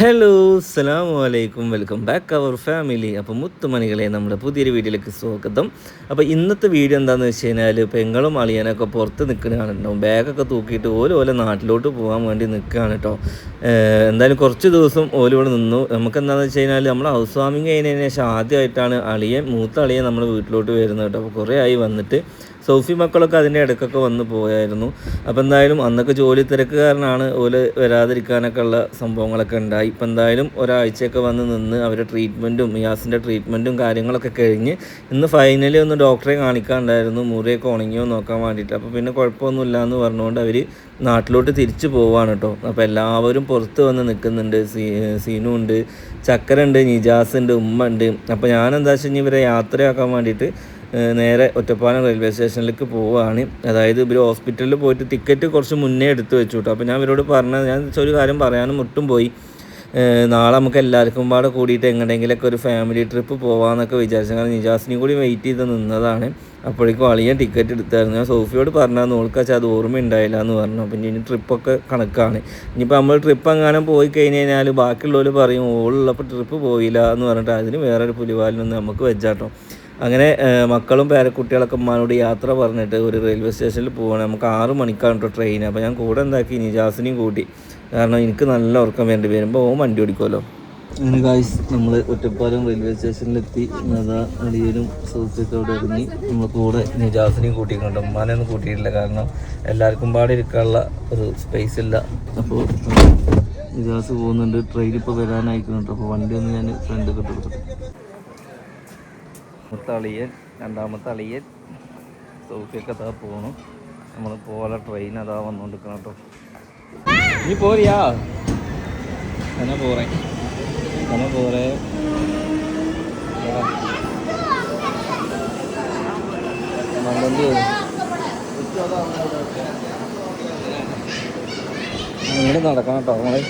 Hello സലാം വലൈക്കും welcome back അവർ family അപ്പോൾ മുത്തുമണികളെ നമ്മുടെ പുതിയൊരു വീഡിയോയിലേക്ക് സ്വാഗതം. അപ്പോൾ ഇന്നത്തെ വീഡിയോ എന്താണെന്ന് വെച്ച് കഴിഞ്ഞാൽ പെങ്ങളും അളിയനൊക്കെ പുറത്ത് നിൽക്കുന്നതാണ് കേട്ടോ ബാഗൊക്കെ തൂക്കിയിട്ട് ഓല ഓല നാട്ടിലോട്ട് പോകാൻ വേണ്ടി നിൽക്കുകയാണ് കേട്ടോ എന്തായാലും കുറച്ച് ദിവസം ഓല ഇവിടെ നിന്നു. നമുക്ക് എന്താണെന്ന് വെച്ച് കഴിഞ്ഞാൽ നമ്മൾ ഹൗസ് വാമിങ് കഴിഞ്ഞതിന് ശേഷം ആദ്യമായിട്ടാണ് അളിയൻ മൂത്ത അളിയൻ നമ്മുടെ വീട്ടിലോട്ട് വരുന്നത് കേട്ടോ അപ്പോൾ കുറേ ആയി വന്നിട്ട് സോഫി മക്കളൊക്കെ അതിന്റെ ഇടയ്ക്കൊക്കെ വന്ന് പോയായിരുന്നു. അപ്പോൾ എന്തായാലും അന്നൊക്കെ ജോലി തിരക്ക് കാരണമാണ് ഓൽ വരാതിരിക്കാനൊക്കെ ഉള്ള സംഭവങ്ങളൊക്കെ ഉണ്ടായി. ഇപ്പം എന്തായാലും ഒരാഴ്ചയൊക്കെ വന്ന് നിന്ന് അവരെ ട്രീറ്റ്മെന്റും മിയാസിന്റെ ട്രീറ്റ്മെന്റും കാര്യങ്ങളൊക്കെ കഴിഞ്ഞ് ഇന്ന് ഫൈനലി ഒന്ന് ഡോക്ടറെ കാണിക്കാണ്ടായിരുന്നു. മുറിയൊക്കെ ഉണങ്ങിയോ നോക്കാൻ വേണ്ടിയിട്ട്. അപ്പോൾ പിന്നെ കുഴപ്പമൊന്നുമില്ല എന്ന് പറഞ്ഞുകൊണ്ട് അവർ നാട്ടിലോട്ട് തിരിച്ചു പോവാണ് കേട്ടോ. അപ്പോൾ എല്ലാവരും പുറത്ത് വന്ന് നിൽക്കുന്നുണ്ട്. സീ ഉണ്ട് ചക്കര ഉണ്ട് നിജാസ് ഉണ്ട് ഉമ്മ ഉണ്ട്. അപ്പോൾ ഞാനെന്താ വെച്ച് കഴിഞ്ഞാൽ ഇവരെ യാത്രയാക്കാൻ വേണ്ടിയിട്ട് നേരെ ഒറ്റപ്പാലം റെയിൽവേ സ്റ്റേഷനിലേക്ക് പോവുകയാണ് അതായത് ഇവർ ഹോസ്പിറ്റലിൽ പോയിട്ട് ടിക്കറ്റ് കുറച്ച് മുന്നേ എടുത്ത് വെച്ചു കേട്ടോ. അപ്പോൾ ഞാൻ ഇവരോട് പറഞ്ഞത് ഞാൻ ഒരു കാര്യം പറയാനും മുട്ടും പോയി. നാളെ നമുക്ക് എല്ലാവർക്കും പാടെ കൂടിയിട്ട് എങ്ങനെയെങ്കിലൊക്കെ ഒരു ഫാമിലി ട്രിപ്പ് പോകാമെന്നൊക്കെ വിചാരിച്ചു കാരണം നിജാസിനെയും കൂടി വെയിറ്റ് ചെയ്ത് നിന്നതാണ്. അപ്പോഴേക്കും അളിയൻ ടിക്കറ്റ് എടുത്തായിരുന്നു. ഞാൻ സോഫിയോട് പറഞ്ഞാൽ നോൾക്കാച്ചാൽ അത് ഓർമ്മ ഉണ്ടായില്ല എന്ന് പറഞ്ഞു. അപ്പം ഇനി ട്രിപ്പൊക്കെ കണക്കാണ്. ഇനിയിപ്പോൾ നമ്മൾ ട്രിപ്പ് എങ്ങാനും പോയി കഴിഞ്ഞ് കഴിഞ്ഞാൽ ബാക്കിയുള്ളവർ പറയും ഓളുള്ളപ്പോൾ ട്രിപ്പ് പോയില്ല എന്ന് പറഞ്ഞിട്ട് അതിന് വേറൊരു പുലിവാലിനൊന്നും നമുക്ക് വെച്ചാട്ടോ. അങ്ങനെ മക്കളും പേരക്കുട്ടികളൊക്കെ ഉമ്മാനോട് യാത്ര പറഞ്ഞിട്ട് ഒരു റെയിൽവേ സ്റ്റേഷനിൽ പോകണം നമുക്ക് ആറ് മണിക്കാണ് കേട്ടോ ട്രെയിൻ അപ്പോൾ ഞാൻ കൂടെ എന്താക്കി? നിജാസിനെയും കൂട്ടി. കാരണം എനിക്ക് നല്ല ഉറക്കം വേണ്ടി വരുമ്പോൾ ഓൻ വണ്ടി ഓടിക്കുമല്ലോ. അങ്ങനെ കായ്സ് നമ്മൾ ഒറ്റപ്പാലം റെയിൽവേ സ്റ്റേഷനിലെത്തി അതാ അടിയനും സുഹൃത്തുക്കളോട് അവിടെ ഇറങ്ങി നമ്മൾ കൂടെ നിജാസിനെയും കൂട്ടിയിട്ടുണ്ട്. ഉമ്മാനെയൊന്നും കൂട്ടിയിട്ടില്ല. കാരണം എല്ലാവർക്കും പാടെ ഇരിക്കാനുള്ള ഒരു സ്പേസ് ഇല്ല. അപ്പോൾ നിജാസ് പോകുന്നുണ്ട്. ട്രെയിൻ ഇപ്പോൾ വരാനായിക്കുന്നുണ്ട് അപ്പോൾ വണ്ടി ഒന്ന് ഞാൻ ഫ്രണ്ട് കിട്ടുന്നുണ്ട് മൂത്ത അളിയൻ രണ്ടാമത്തെ അളിയൻ സൗഫിയൊക്കെ അതാ പോകണം നമ്മൾ പോലെ ട്രെയിൻ അതാ വന്നുകൊണ്ടിരിക്കണം കേട്ടോ. നീ പോരിയാ തന്നെ പോറേ തന്നെ പോറേ മണ്ടന്തി ഇങ്ങനെ നടക്കണം കേട്ടോ നമ്മളെ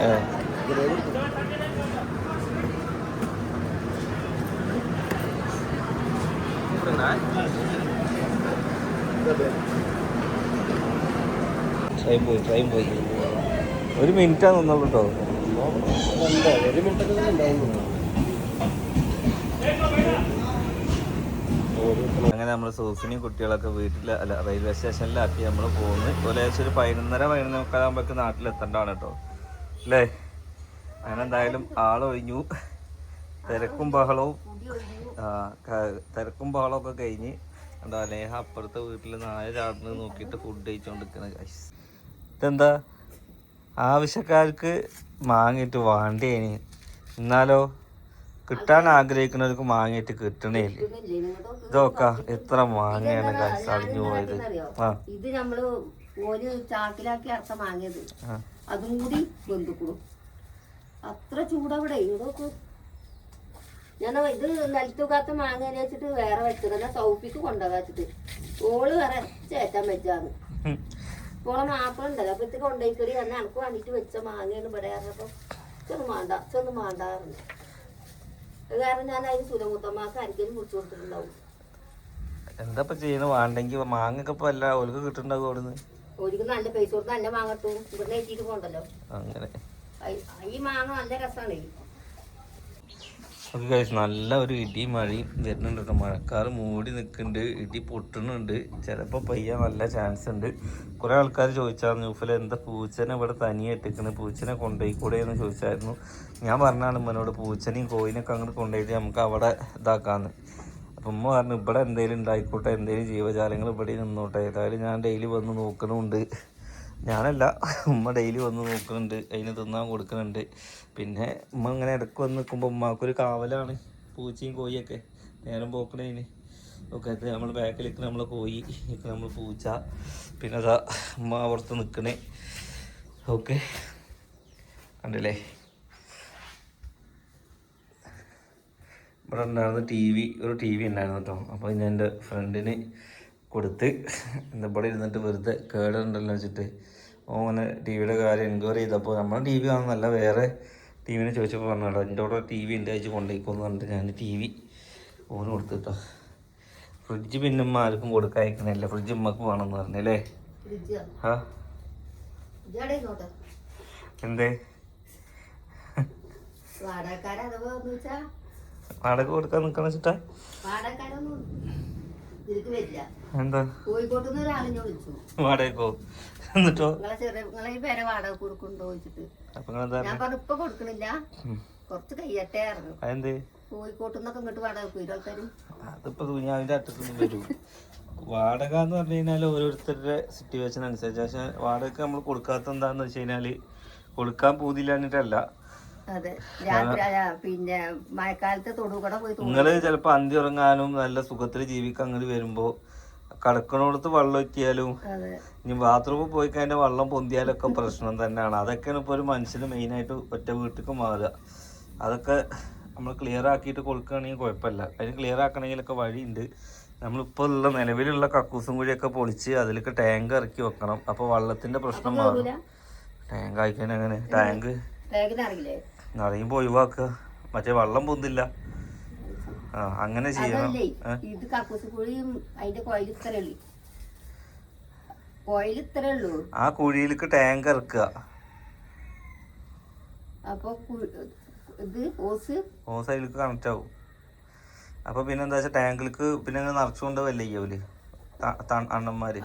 ഏ ഒരു മിനിറ്റാ നിന്നുള്ളൂ കേട്ടോ അങ്ങനെ നമ്മൾ സൂഫിനെയും കുട്ടികളൊക്കെ വീട്ടിൽ അല്ല റെയിൽവേ സ്റ്റേഷനിലാക്കി നമ്മൾ പോകുന്നു ഏകദേശം ഒരു പതിനൊന്നര പതിനൊന്നര മുക്കാലാകുമ്പോഴേക്ക് നാട്ടിലെത്തേണ്ടതാണ് കേട്ടോ അല്ലേ? അങ്ങനെ എന്തായാലും ആളൊഴിഞ്ഞു തിരക്കും ബഹളവും തിരക്കും ബഹളവും ഒക്കെ കഴിഞ്ഞ് എന്താ ലേഹ അപ്പുറത്തെ വീട്ടിൽ നായ ചാടുന്നത് നോക്കിയിട്ട് ഫുഡ് കഴിച്ചുകൊണ്ടിരിക്കുന്നത് ഗൈസ് ഇതെന്താ? ആവശ്യക്കാർക്ക് മാങ്ങിയിട്ട് വാണ്ടേനി എന്നാലോ കിട്ടാൻ ആഗ്രഹിക്കുന്നവർക്ക് മാങ്ങിയിട്ട് കിട്ടണേ ഇതൊക്കെ എത്ര മാങ്ങയാണ് ഗൈസ് അടിഞ്ഞു പോയത്. ആ. ഇത് നമ്മൾ ചാക്കിലാക്കി അർത്ഥം വാങ്ങിയത് ആ. അതും കൂടി ബന്ധുക്കളും. അത്ര ചൂടവിടെ. ഇതൊക്കെ ഞാൻ ഇത് നിലത്തുകാത്ത മാങ്ങ വെച്ചിട്ട് വേറെ വെച്ചതല്ല സൗപ്പിക്ക് കൊണ്ടുപോകാച്ചിട്ട് ഓൾ വേറെ ചേറ്റാൻ വെച്ചാന്ന്. ഓളെ മാപ്പിള ഉണ്ടല്ലോ അപ്പൊ ഇത് കൊണ്ടുപോയിക്കടി തന്നെ എനക്ക് വേണ്ടിട്ട് വെച്ച മാങ്ങയാണ് പറയാറപ്പോ ചെന്ന് മാണ്ട ചെന്ന് മാണ്ടാറുണ്ട് അത് കാരണം ഞാൻ അതിന് സുലമുത്തമാക്ക് ആർക്കെങ്കിലും കുറിച്ച് കൊടുത്തിട്ടുണ്ടാവും. എന്താ ഇപ്പൊ ചെയ്യുന്നത് വേണ്ടെങ്കിൽ അവിടുന്ന്. ഒരിക്കൽ നല്ല പൈസ കൊടുത്ത് നല്ല മാങ്ങ കിട്ടും. പോകണ്ടല്ലോ അങ്ങനെ. ഈ മാങ്ങ നല്ല രസമാണ് ഓക്കെ ഗൈസ് നല്ല ഒരു ഇടി മഴയും വരുന്നുണ്ട് കേട്ടോ. മഴക്കാർ മൂടി നിൽക്കുന്നുണ്ട് ഇടി പൊട്ടുന്നുണ്ട്. ചിലപ്പോൾ പെയ്യാൻ നല്ല ചാൻസ് ഉണ്ട്. കുറേ ആൾക്കാർ ചോദിച്ചായിരുന്നു ന്യൂഫിൽ എന്താ പൂച്ചനെ ഇവിടെ തനിയെ ഇട്ടിക്കുന്നത് പൂച്ചനെ കൊണ്ടുപോയിക്കൂടെ? എന്ന് ചോദിച്ചായിരുന്നു. ഞാൻ പറഞ്ഞാണ് ഉമ്മനോട് പൂച്ചനെയും കോയിനൊക്കെ അങ്ങോട്ട് കൊണ്ടുപോയിട്ട് നമുക്ക് അവിടെ ഇതാക്കാന്ന്. അപ്പം ഉമ്മ പറഞ്ഞു ഇവിടെ എന്തെങ്കിലും ഉണ്ടായിക്കോട്ടെ എന്തെങ്കിലും ജീവജാലങ്ങൾ ഇവിടെ നിന്നോട്ടെ. ഏതായാലും ഞാൻ ഡെയിലി വന്ന് നോക്കണമുണ്ട് ഞാനല്ല ഉമ്മ ഡെയിലി വന്ന് നോക്കുന്നുണ്ട് അതിന് തിന്നാൻ കൊടുക്കുന്നുണ്ട്. പിന്നെ ഉമ്മ ഇങ്ങനെ ഇടയ്ക്ക് വന്ന് നിൽക്കുമ്പോൾ ഉമ്മാക്കൊരു കാവലാണ് പൂച്ചയും കോഴിയൊക്കെ. നേരം പോക്കണേന്. ഒക്കെ നമ്മൾ ബാക്കിലേക്ക് നമ്മൾ കോഴി ഇപ്പം നമ്മൾ പൂച്ച. പിന്നെ അതാ ഉമ്മ പുറത്ത് നിൽക്കണേ ഓക്കെ. കണ്ടില്ലേ? ഇവിടെ ഉണ്ടായിരുന്ന ടി വി ഒരു ടി വി ഉണ്ടായിരുന്നു കേട്ടോ. അപ്പോൾ ഞാൻ എന്റെ ഫ്രണ്ടിന് കൊടുത്ത് എന്താ ഇവിടെ ഇരുന്നിട്ട് വെറുതെ കേടുണ്ടല്ലോ വെച്ചിട്ട്. ഓനെ ടി വിയുടെ കാര്യം എൻക്വയറി ചെയ്തപ്പോൾ നമ്മളെ ടി വി കാണുന്നല്ല വേറെ ടി വിനെ ചോദിച്ചപ്പോൾ പറഞ്ഞാൽ എന്റെ അവിടെ ടി വി എന്റെ അയച്ച് കൊണ്ടുപോയിക്കോന്ന് പറഞ്ഞിട്ട് ഞാൻ ടി വി ഓന് കൊടുത്തിട്ടോ. ഫ്രിഡ്ജ് പിന്നെ ഉമ്മ ആർക്കും കൊടുക്കാതിരിക്കണില്ല ഫ്രിഡ്ജ് ഉമ്മക്ക് വേണമെന്ന് പറഞ്ഞല്ലേ ആ. എന്തേ? വാടക കൊടുക്കാൻ നിൽക്കാന്ന് വെച്ചിട്ടാ? എന്താ? കോഴിക്കോട്ട് നിന്ന് ഒരാളിനെ വിളിച്ചു. വാടകക്കോ എന്നിട്ടോ? നിങ്ങളെ ഈ പേരെ വാടക കൊടുക്കുന്നുണ്ടോ ചോദിച്ചിട്ട്. അപ്പൊ ഞാൻ പറഞ്ഞു ഇപ്പൊ കൊടുക്കണില്ല. കുറച്ച് ഇങ്ങോട്ട് വാടക പോയി ആൾക്കാര്? അതിപ്പോ ദുനിയാവിന്റെ അറ്റത്തൊന്നും വരൂ. വാടക എന്ന് പറഞ്ഞു കഴിഞ്ഞാൽ ഓരോരുത്തരുടെ സിറ്റുവേഷൻ അനുസരിച്ച്. പക്ഷെ വാടക നമ്മൾ കൊടുക്കാത്ത എന്താന്ന് വെച്ച് കഴിഞ്ഞാൽ കൊടുക്കാൻ പൂതില്ലാഞ്ഞിട്ടല്ല അതെ. രാത്രി പിന്നെ മഴക്കാലത്ത് തൊടുകട പോയി. നിങ്ങൾ ചിലപ്പോ അന്തി ഉറങ്ങാനും നല്ല സുഖത്തിൽ ജീവിക്കാൻ അങ്ങോട്ട് വരുമ്പോ കടക്കണോടത്ത് വെള്ളം എത്തിയാലും ഇനി ബാത്റൂമിൽ പോയി കഴിഞ്ഞാൽ വെള്ളം പൊന്തിയാലൊക്കെ പ്രശ്നം തന്നെയാണ് അതൊക്കെയാണ് ഇപ്പോൾ ഒരു മനുഷ്യന് മെയിനായിട്ട് ഒറ്റ വീട്ടിലേക്ക് മാറുക. അതൊക്കെ നമ്മൾ ക്ലിയർ ആക്കിയിട്ട് കൊടുക്കുകയാണെങ്കിൽ കുഴപ്പമില്ല അതിന് ക്ലിയർ ആക്കണമെങ്കിലൊക്കെ വഴിയുണ്ട്. നമ്മളിപ്പോൾ ഉള്ള നിലവിലുള്ള കക്കൂസും കുഴിയൊക്കെ പൊളിച്ച് അതിലേക്ക് ടാങ്ക് ഇറക്കി വെക്കണം. അപ്പോൾ വെള്ളത്തിന്റെ പ്രശ്നം മാറും. ടാങ്ക് ആയിക്കാൻ അങ്ങനെ ടാങ്ക് ടാങ്കിനറിയില്ലേ നിറയുമ്പോൾ ഒഴിവാക്കുക മറ്റേ വെള്ളം പൊന്നില്ല ആ അങ്ങനെ ചെയ്യണം. ഇത് അതിന്റെ കോയിൽ ആ കുഴിയിലേക്ക് ടാങ്ക് ഇറക്കുക. അപ്പൊ കു- ഇത് ഓസ്? ഓസ് അതിലേക്ക് കണക്റ്റ് ആവും. അപ്പൊ പിന്നെ എന്താ വെച്ചാൽ ടാങ്കിലേക്ക് പിന്നെ അങ്ങനെ നിറച്ചുകൊണ്ട് വല്ലേ ചെയ്യൂൽ അണ്ണന്മാര്.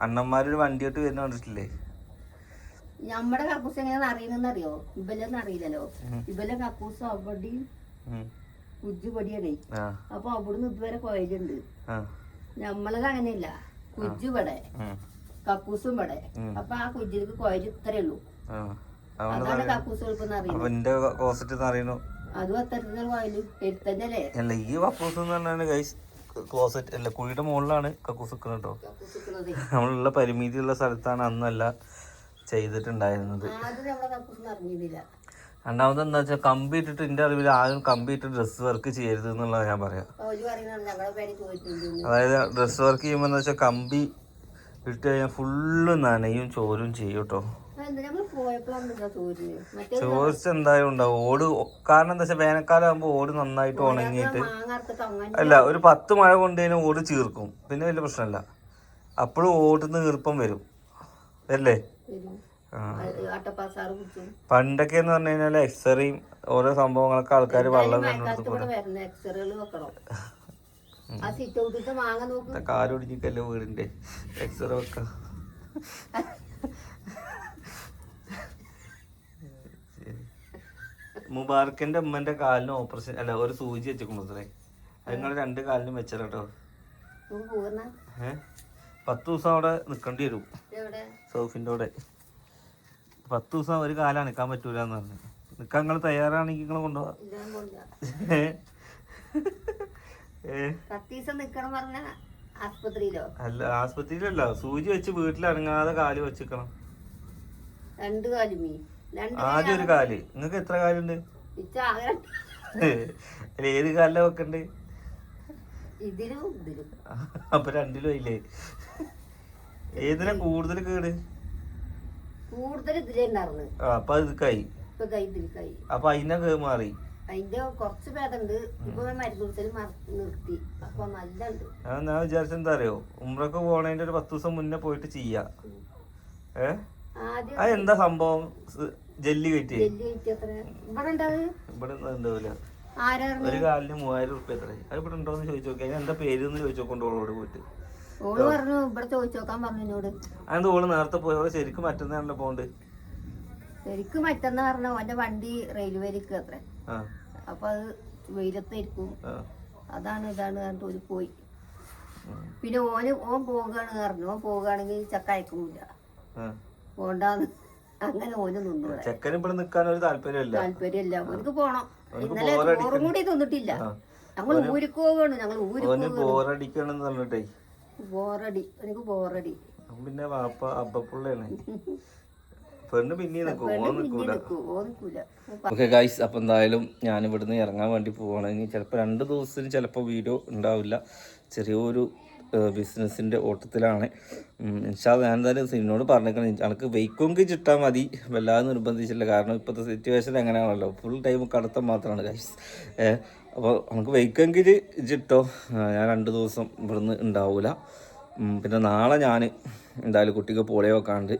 അണ്ണന്മാരൊരു വണ്ടിയായിട്ട് വരുന്ന കണ്ടിട്ടില്ലേ? നമ്മുടെ കക്കൂസ് എങ്ങനെ അറിയുന്നെന്ന് അറിയോ? ഇബലൊന്നും അറിയില്ലല്ലോ. ഇബലെ കക്കൂസ് അവിടെയും കുജുപടിയാണ് അപ്പൊ അവിടുന്ന് ഇതുവരെ പോയതുണ്ട്. ആ. നമ്മളത് അങ്ങനെയില്ല. കുജുപടെ കക്കൂസും പടെ. അപ്പൊ ആ കുജിലേക്ക് കോയിൽ ഇത്രേ ഉള്ളൂ. അതാണ് കക്കൂസ് എളുപ്പം അറിയുന്നത്. അതും അത്തരത്തിലുള്ള കോയിൽ എടുത്തന്നെ അല്ല ഈ കക്കൂസ് ക്ലോസറ്റ് അല്ല കുഴിയുടെ മുകളിലാണ് കക്കൂസ് നിൽക്കുന്നത് കേട്ടോ നമ്മളുള്ള പരിമിതിയുള്ള സ്ഥലത്താണ് അന്നല്ല ചെയ്തിട്ടുണ്ടായിരുന്നത്. രണ്ടാമത് എന്താ വെച്ചാൽ കമ്പി ഇട്ടിട്ട് എന്റെ അറിവിൽ ആരും കമ്പി ഇട്ട് ഡ്രസ് വർക്ക് ചെയ്യരുത് എന്നുള്ളത് ഞാൻ പറയാം. അതായത് ഡ്രസ് വർക്ക് ചെയ്യുമ്പോൾ എന്താ വെച്ചാൽ കമ്പി ഇട്ട് കഴിഞ്ഞാൽ ഫുള്ള് നനയും ചോരും ചെയ്യും കേട്ടോ ചോർച്ച എന്തായാലും ഉണ്ടാവും. ഓട് കാരണം എന്താ വെച്ചാൽ വേനൽക്കാലം ആകുമ്പോൾ ഓട് നന്നായിട്ട് ഉണങ്ങിയിട്ട് അല്ല ഒരു പത്ത് മഴ കൊണ്ട് കഴിഞ്ഞാൽ ഓട് ചീർക്കും. പിന്നെ വലിയ പ്രശ്നമല്ല അപ്പോഴും ഓടുന്ന ഈർപ്പം വരും. അല്ലേ പണ്ടൊക്കെ എന്ന് പറഞ്ഞു കഴിഞ്ഞാൽ എക്സറേയും ഓരോ സംഭവങ്ങളൊക്കെ ആൾക്കാർ വെള്ളം കാലൊടിഞ്ഞിക്കല്ലേ വീടിന്റെ? എക്സറേ വെക്ക. മുബാർക്കിന്റെ ഉമ്മന്റെ കാലിന് ഓപ്പറേഷൻ അല്ല ഒരു സൂചി വെച്ചിട്ടുണ്ടേ അത് നിങ്ങൾ രണ്ട് കാലിനും വെച്ചോ നമുക്ക് പോകുന്ന ഏ? പത്ത് ദിവസം അവിടെ നിൽക്കേണ്ടി വരും. സോഫിന്റെ കൂടെ പത്ത് ദിവസം ഒരു കാലം നിൽക്കാൻ പറ്റൂല എന്ന് പറഞ്ഞു. നിൽക്കാൻ നിങ്ങൾ തയ്യാറാണെങ്കിൽ നിങ്ങൾ കൊണ്ടുപോവാ. അല്ല ആസ്പത്രിയിലല്ല. സൂചി വെച്ച് വീട്ടിൽ ഇറങ്ങാതെ കാൽ വെച്ചിക്കണം ആദ്യം ഒരു കാൽ. നിങ്ങൾക്ക് എത്ര കാലുണ്ട്? ഏത് കാലിലാ വെക്കണ്ട്? ഇതിലും ഇതിലും. അപ്പൊ രണ്ടിലും ആയില്ലേ? ഏതിനാ കൂടുതൽ കേട്? കൂടുതൽ അപ്പൊ അത് കൈ ഇപ്പൊ കൈ ഇതിൽ കൈ അപ്പൊ അതിനെ മാറി. അതിന്റെ കുറച്ച് ഭേദമുണ്ട്. ഇപ്പൊ നിർത്തി. അപ്പൊ നല്ല ഉണ്ട് ഞാൻ വിചാരിച്ച എന്താ അറിയോ? ഉമ്രക്ക് പോണേന്റെ ഒരു പത്ത് ദിവസം മുന്നേ പോയിട്ട് ചെയ്യാ. ഏ? എന്താ സംഭവം? ജെല്ലി കയറ്റി ഇവിടെ ഉണ്ടാവില്ല ഒരു കാലിന് മൂവായിരം റുപ്യ എത്ര അത് ഇവിടെ ഉണ്ടോ എന്ന് ചോദിച്ചു നോക്കി. അതിന് എന്താ പേര് എന്ന് ചോദിച്ചു നോക്കൊണ്ട് ഓളോട് പോയിട്ട്. ഓൾ പറഞ്ഞു ഇവിടെ ചോദിച്ചു നോക്കാൻ പറഞ്ഞു എന്നോട്. അതെന്താ ഓൾ നേരത്തെ പോയോളെ ശരിക്കും മറ്റന്നാണല്ലോ പോണ്ട് ശരിക്കും മറ്റന്ന് പറഞ്ഞ ഓന്റെ വണ്ടി റെയിൽവേയിലേക്ക് അത്ര. അപ്പൊ അത് വെയിലത്തായിരിക്കും. അതാണ് ഇതാണ് പറഞ്ഞിട്ട് ഒരു പോയി. പിന്നെ ഓന് ഓൻ പോവുകയാണ് പറഞ്ഞു. ഓൻ പോവുകയാണെങ്കിൽ ചക്ക അയക്കുന്നില്ല. പോണ്ടാന്ന്. അങ്ങനെ ഓന് നിന്നു ചെക്കന് ഇവിടെ നിക്കാൻ ഒരു താല്പര്യമില്ല. താല്പര്യമില്ല. ഓനക്ക് പോണം. ഇന്നലെ. ചോറും കൂടി തിന്നിട്ടില്ല. ഞങ്ങൾ ഊരിക്ക് പോവുകയാണ് ഞങ്ങൾ ഊരിക്ക് ഓന് പറഞ്ഞിട്ടേ. ബോറടി എനിക്ക് ബോറടി. പിന്നെ വാപ്പ അബ്ബപ്പുള്ളയാണ്. പെണ്ണ് പിന്നെ ഓക്കെ ഗൈസ് അപ്പോൾ എന്തായാലും ഞാൻ ഇവിടുന്ന് ഇറങ്ങാൻ വേണ്ടി പോവാണ്. ഇനി ചിലപ്പോൾ രണ്ട് ദിവസത്തിന് ചിലപ്പോൾ വീഡിയോ ഉണ്ടാവില്ല. ചെറിയൊരു ബിസിനസ്സിന്റെ ഓട്ടത്തിലാണ്. ഇൻഷാ ഞാൻ എന്തായാലും സിനിമയോട് പറഞ്ഞേക്കണം. എനിക്ക് വെയ്ക്കൊങ്കി ചിട്ടാൽ മതി. വല്ലാതെ നിർബന്ധിച്ചില്ല കാരണം ഇപ്പോഴത്തെ സിറ്റുവേഷൻ എങ്ങനെയാണല്ലോ ഫുൾ ടൈം കടത്തം മാത്രമാണ് ഗൈസ് അപ്പോൾ നമുക്ക് വെയ്ക്കെങ്കിൽ ചിട്ടോ? ഞാൻ രണ്ട് ദിവസം ഇവിടുന്ന് ഉണ്ടാവില്ല പിന്നെ നാളെ ഞാൻ എന്തായാലും കുട്ടിക്ക് പോളിയോ വെക്കാണ്ട്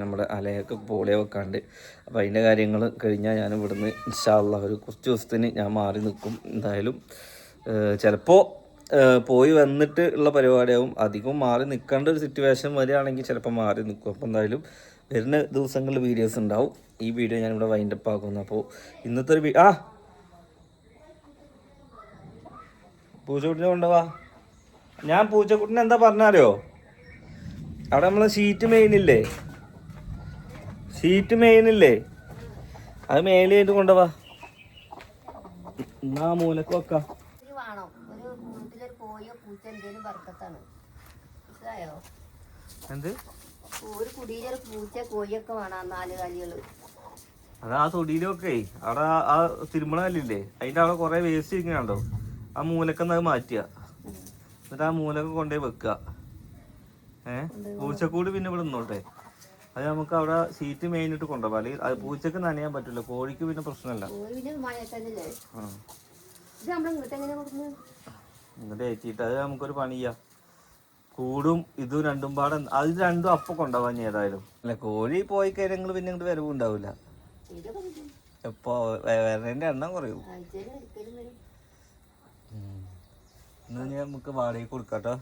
നമ്മുടെ അലയൊക്കെ പോളിയോ വെക്കാണ്ട്. അപ്പോൾ അതിന്റെ കാര്യങ്ങൾ കഴിഞ്ഞാൽ ഞാൻ ഇവിടുന്ന് ഇൻഷാല്ല ഒരു കുറച്ച് ദിവസത്തിന് ഞാൻ മാറി നിൽക്കും എന്തായാലും. ചിലപ്പോൾ പോയി വന്നിട്ട് ഉള്ള പരിപാടിയാവും. അധികം മാറി നിൽക്കേണ്ട ഒരു സിറ്റുവേഷൻ വരികയാണെങ്കിൽ ചിലപ്പോൾ മാറി നിൽക്കും. അപ്പോൾ എന്തായാലും വരുന്ന ദിവസങ്ങളിൽ വീഡിയോസ് ഉണ്ടാവും. ഈ വീഡിയോ ഞാനിവിടെ വൈൻഡപ്പ് ആക്കുന്നു. അപ്പോൾ ഇന്നത്തെ ഒരു ആ! പൂച്ചക്കുട്ടിനെ കൊണ്ടുവാ ഞാൻ പൂച്ചക്കുട്ടിനെ എന്താ പറഞ്ഞാലോ? അവിടെ നമ്മൾ ഷീറ്റ് മെയിനില്ലേ ഷീറ്റ് മെയിനില്ലേ അത് മേലെയായിട്ട് കൊണ്ടുവാ എന്നാ മൂലക്ക് വെക്കാം ഇത് വേണം ഒരു വീട്ടിലൊരു കോഴിയോ പൂച്ച എന്തേലും ബർക്കത്താണ്. മനസ്സിലായോ? എന്ത്? ഒരു കുടിയിലൊരു പൂച്ച കോഴിയൊക്കെ വേണം നാല് കാലികൾ. അത് ആ തൊടിയിലൊക്കെ. അവിടെ ആ- തിരുമണ കല്ലില്ലേ? അതിന്റെ അവിടെ കൊറേ വേസ്റ്റ് ഇരിക്കണുണ്ടോ ആ മൂലക്കെന്ന് അത് മാറ്റുക. എന്നിട്ട് ആ മൂലക്ക് കൊണ്ടുപോയി വെക്കുക. ഏ? പൂച്ചക്കൂട് പിന്നെ ഇവിടെ നിന്നോട്ടെ. അത് നമുക്ക് അവിടെ സീറ്റ് മെയിനിട്ട് കൊണ്ടുപോകാം. അല്ലെങ്കിൽ അത് പൂച്ചക്ക് നനയാൻ പറ്റില്ല. കോഴിക്ക് പിന്നെ പ്രശ്നമല്ല. എന്നിട്ട് ഏറ്റിട്ട് അത് നമുക്കൊരു പണി ചെയ്യാം. കൂടും ഇതും രണ്ടും പാടെ. അത് രണ്ടും അപ്പൊ കൊണ്ടുപോകാൻ ഏതായാലും. അല്ല കോഴി പോയി കഴിഞ്ഞാൽ പിന്നെ ഇങ്ങോട്ട് വരവും ഉണ്ടാവില്ല. എപ്പോ വരണേന്റെ എണ്ണം കുറയും. ഇന്ന് ഞാൻ നമുക്ക് വാടകയ്ക്ക് കൊടുക്കാട്ടോ